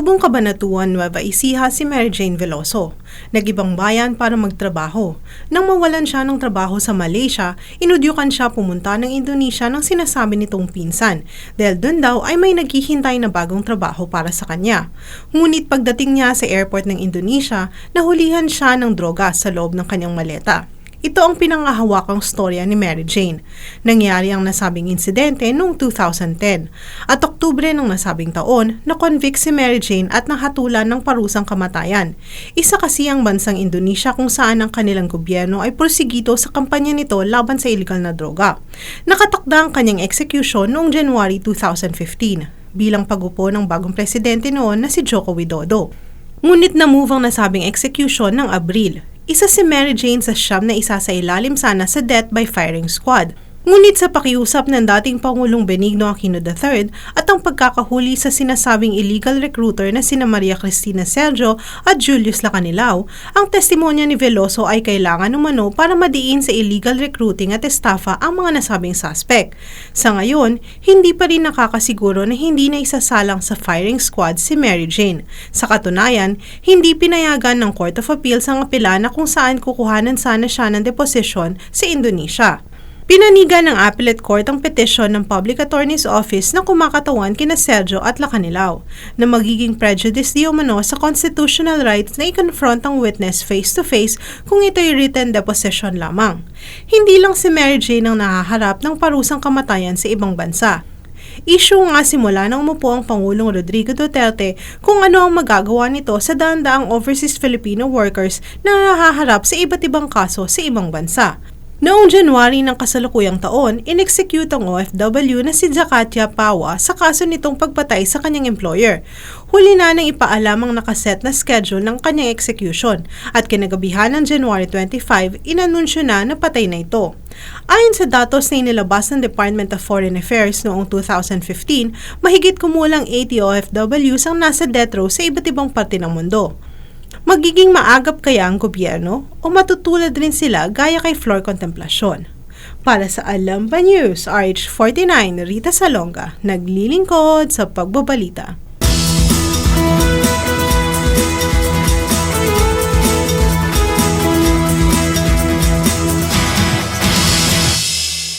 Tubong Kabanatuan, Nueva Ecija si Mary Jane Veloso. Nagibang bayan para magtrabaho. Nang mawalan siya ng trabaho sa Malaysia, inudyukan siya pumunta ng Indonesia ng sinasabi nitong pinsan dahil dun daw ay may naghihintay na bagong trabaho para sa kanya. Ngunit pagdating niya sa airport ng Indonesia, nahulihan siya ng droga sa loob ng kanyang maleta. Ito ang pinangahawakang storya ni Mary Jane. Nangyari ang nasabing insidente noong 2010. At Oktubre ng nasabing taon, na-convict si Mary Jane at nahatulan ng parusang kamatayan. Isa kasi ang bansang Indonesia kung saan ang kanilang gobyerno ay porsigito sa kampanya nito laban sa illegal na droga. Nakatakda ang kanyang execution noong January 2015 bilang pagupo ng bagong presidente noon na si Joko Widodo. Ngunit na-move ang nasabing execution ng Abril isa si Mary Jane sa siyam na isa sa ilalim sana sa death by firing squad. Ngunit sa pakiusap ng dating Pangulong Benigno Aquino III at ang pagkakahuli sa sinasabing illegal recruiter na sina Maria Cristina Sergio at Julius Lacanilao, ang testimonya ni Veloso ay kailangan umano para madiin sa illegal recruiting at estafa ang mga nasabing suspect. Sa ngayon, hindi pa rin nakakasiguro na hindi na isasalang sa firing squad si Mary Jane. Sa katunayan, hindi pinayagan ng Court of Appeals ang apela na kung saan kukuhanan sana siya ng deposisyon sa Indonesia. Pinanigan ng Appellate Court ang petisyon ng Public Attorney's Office na kumakatawan kina Sergio at Lacanilao na magiging prejudice di umano sa constitutional rights na i-confront ang witness face-to-face kung ito'y written deposition lamang. Hindi lang si Mary Jane ang nahaharap ng parusang kamatayan sa ibang bansa. Issue nga simula nang umupo ang Pangulong Rodrigo Duterte kung ano ang magagawa nito sa daan-daang overseas Filipino workers na nahaharap sa iba't ibang kaso sa ibang bansa. Noong January ng kasalukuyang taon, inexecute ang OFW na si Zakatia Pawa sa kaso nitong pagpatay sa kanyang employer. Huli na nang ipaalam ang nakaset na schedule ng kanyang execution at kinagabihan ng January 25, inanunsyo na na patay na ito. Ayon sa datos na inilabas ng Department of Foreign Affairs noong 2015, mahigit kumulang 80 OFWs ang nasa death row sa iba't ibang parte ng mundo. Magiging maagap kaya ang gobyerno o matutulad rin sila gaya kay Flor Contemplasyon? Para sa Alam ba News, RH49, Rita Salonga, naglilingkod sa pagbabalita.